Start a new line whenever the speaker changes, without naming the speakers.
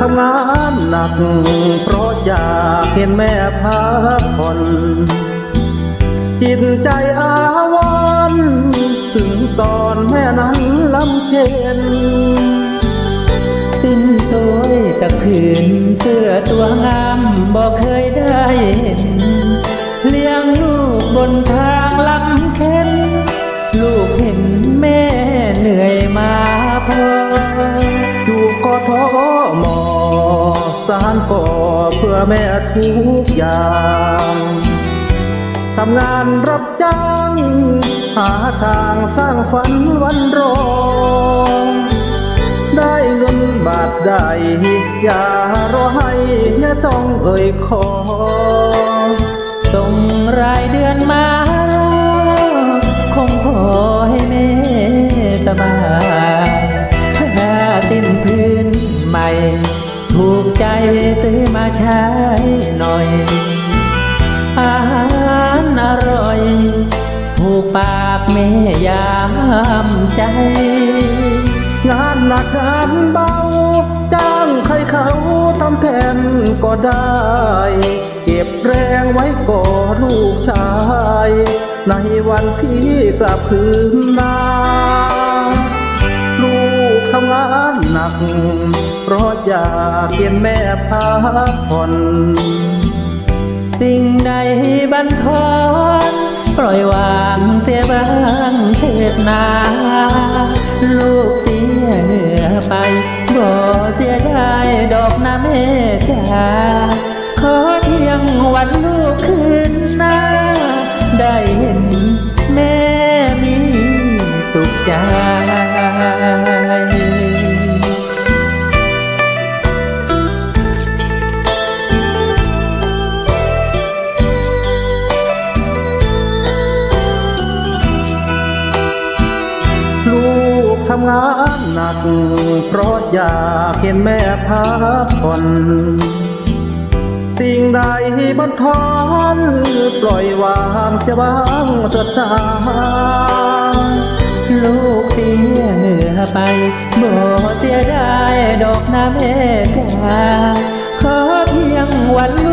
ทำงานหนัก เพราะอยากเห็นแม่พักผ่อนจิตใจอาวรถึงตอนแม่นั้นลำเค็น
สิ้นสวยจากผืนเสื้อตัวงามบอกเคยได้เห็นเลี้ยงลูกบนทาง
ทมสารก่อเพื่อแม่ทุกอย่างทำงานรับจ้าง หาทางสร้างฝันวันรอง ได้เงินบาทใด อย่ารอให้แม่ต้องเอ่ยขอ
ส่งรายเดือนมา คงขอให้แม่สบาย ใช้หน่อย อาหารอร่อย ถูกปากแม่ยามใจ
งานหนักงานเบา จ้างใครเขาทำแทนก็ได้ เก็บแรงไว้ก่อลูกชาย ในวันที่กลับคืนนาำงานหนัก เพราะอยากเห็นแม่พักผ่อน
สิ่งใดบันทอนปล่อยวางเสียบ้างเถิดนา ลูกเสียเหนือไปบ่เสียได้ดอกนะแม่จ๋าขอเพียงวันลูกคืนหน้าได้ำ
งานหนัก เพราะอยากเห็นแม่พักผ่อนสิ่งใดบันทอนปล่อยวางเสียบ้างเถิดนา
ลูกเสียเหงื่อไปบ่เสียได้ดอกนะแม่จ๋าขอเพียงวันล